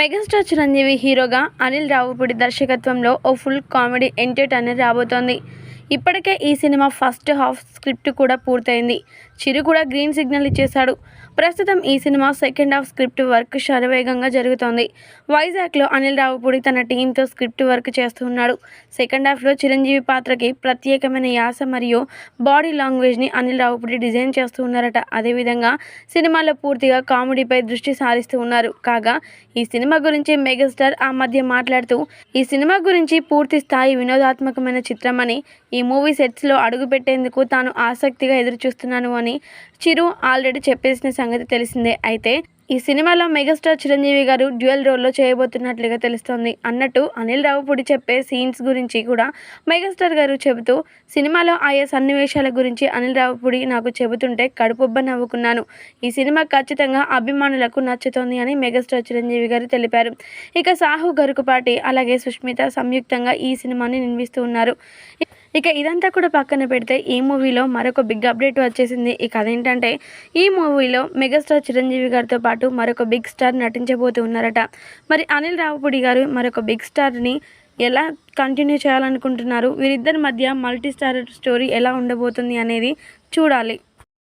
Megastar Chiranjeevi హీరోగా అనిల్ రావుపూడి దర్శకత్వంలో ఓ full comedy entertainer రాబోతోంది. ఇప్పటికే ఈ సినిమా ఫస్ట్ హాఫ్ స్క్రిప్ట్ కూడా పూర్తయింది. చిరు కూడా గ్రీన్ సిగ్నల్ ఇచ్చేశాడు. ప్రస్తుతం ఈ cinema second half script work శరవేగంగా జరుగుతోంది. వైజాగ్లో అనిల్ రావుపూడి తన టీంతో స్క్రిప్ట్ వర్క్ చేస్తున్నాడు సెకండ్ హాఫ్లో చిరంజీవి పాత్రకి ప్రత్యేకమైన యాస మరియు బాడీ లాంగ్వేజ్ని అనిల్ రావుపూడి డిజైన్ చేస్తూ ఉన్నారట. అదేవిధంగా సినిమాలో పూర్తిగా కామెడీపై దృష్టి సారిస్తూ ఉన్నారు. కాగా ఈ సినిమా గురించి మెగాస్టార్ ఆ మధ్య మాట్లాడుతూ ఈ సినిమా గురించి పూర్తి స్థాయి వినోదాత్మకమైన చిత్రమని ఈ ఈ మూవీ సెట్స్లో అడుగుపెట్టేందుకు తాను ఆసక్తిగా ఎదురుచూస్తున్నాను అని చిరు ఆల్రెడీ చెప్పేసిన సంగతి తెలిసిందే. అయితే ఈ సినిమాలో మెగాస్టార్ చిరంజీవి గారు డ్యూయల్ రోల్లో చేయబోతున్నట్లుగా తెలుస్తోంది. అన్నట్టు అనిల్ రావుపూడి చెప్పే సీన్స్ గురించి కూడా మెగాస్టార్ గారు చెబుతూ సినిమాలో ఆయా సన్నివేశాల గురించి అనిల్ రావుపూడి నాకు చెబుతుంటే కడుపుబ్బ నవ్వుకున్నాను. ఈ సినిమా ఖచ్చితంగా అభిమానులకు నచ్చుతోంది అని మెగాస్టార్ చిరంజీవి గారు తెలిపారు. ఇక సాహు గరుకుపాటి అలాగే సుష్మిత సంయుక్తంగా ఈ సినిమాని నిర్మిస్తూ ఉన్నారు. ఇక ఇదంతా కూడా పక్కన పెడితే ఈ మూవీలో మరొక బిగ్ అప్డేట్ వచ్చేసింది. ఇక అదేంటంటే ఈ మూవీలో మెగాస్టార్ చిరంజీవి గారితో పాటు మరొక బిగ్ స్టార్ నటించబోతూ ఉన్నారట. మరి అనిల్ రావుపూడి గారు మరొక బిగ్ స్టార్ని ఎలా కంటిన్యూ చేయాలనుకుంటున్నారు? వీరిద్దరి మధ్య మల్టీ స్టార్ స్టోరీ ఎలా ఉండబోతుంది అనేది చూడాలి.